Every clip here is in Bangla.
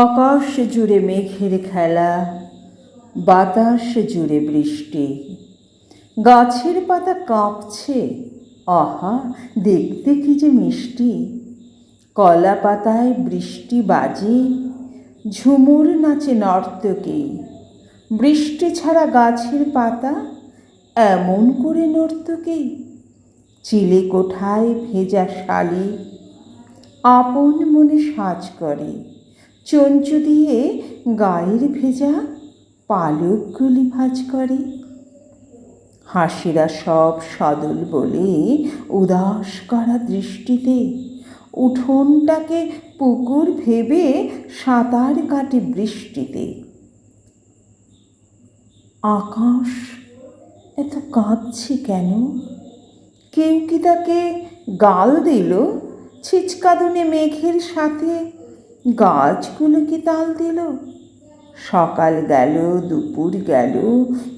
আকাশ জুড়ে মেঘের খেলা, বাতাস জুড়ে বৃষ্টি। গাছের পাতা কাঁপছে, আহা, দেখতে কি যে মিষ্টি। কলা পাতায় বৃষ্টি বাজে, ঝুমুর নাচে নর্তকে। বৃষ্টি ছাড়া গাছের পাতা এমন করে নর্তকে, চিলে কোঠায় ভেজা শালি, আপন মনে সাজ করে। চঞ্চু দিয়ে গায়ের ভেজা পালকগুলি ভাজ করে। হাসিরা সব সদল বলে উদাস করা দৃষ্টিতে উঠোনটাকে পুকুর ভেবে সাঁতার কাটে বৃষ্টিতে। আকাশ এত কাঁদছে কেন? কেউ কি তাকে গাল দিল ছিচকাদনে মেঘের সাথে? গাছগুলো কি তাল দিল? সকাল গেল, দুপুর গেল,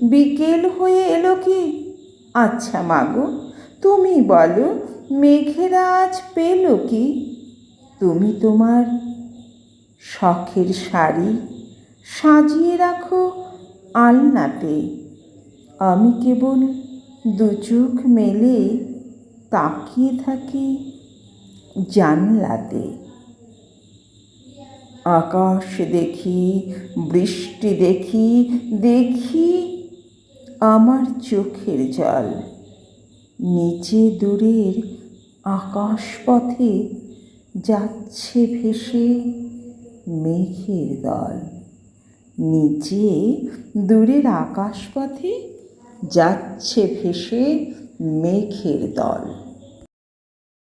বিকেল হয়ে এলো কি? আচ্ছা মাগো তুমি বলো, মেঘেরা আজ পেল কি? তুমি তোমার শখের শাড়ি সাজিয়ে রাখো আলনাতে। আমি কেবল দু চোখ মেলে তাকিয়ে থাকি জানলাতে। আকাশ দেখি, বৃষ্টি দেখি দেখি আমার চোখের জল। নিচে দূরের আকাশ পথে যাচ্ছে ভেসে মেঘের দল। নিচে দূরের আকাশ পথে যাচ্ছে ভেসে মেঘের দল।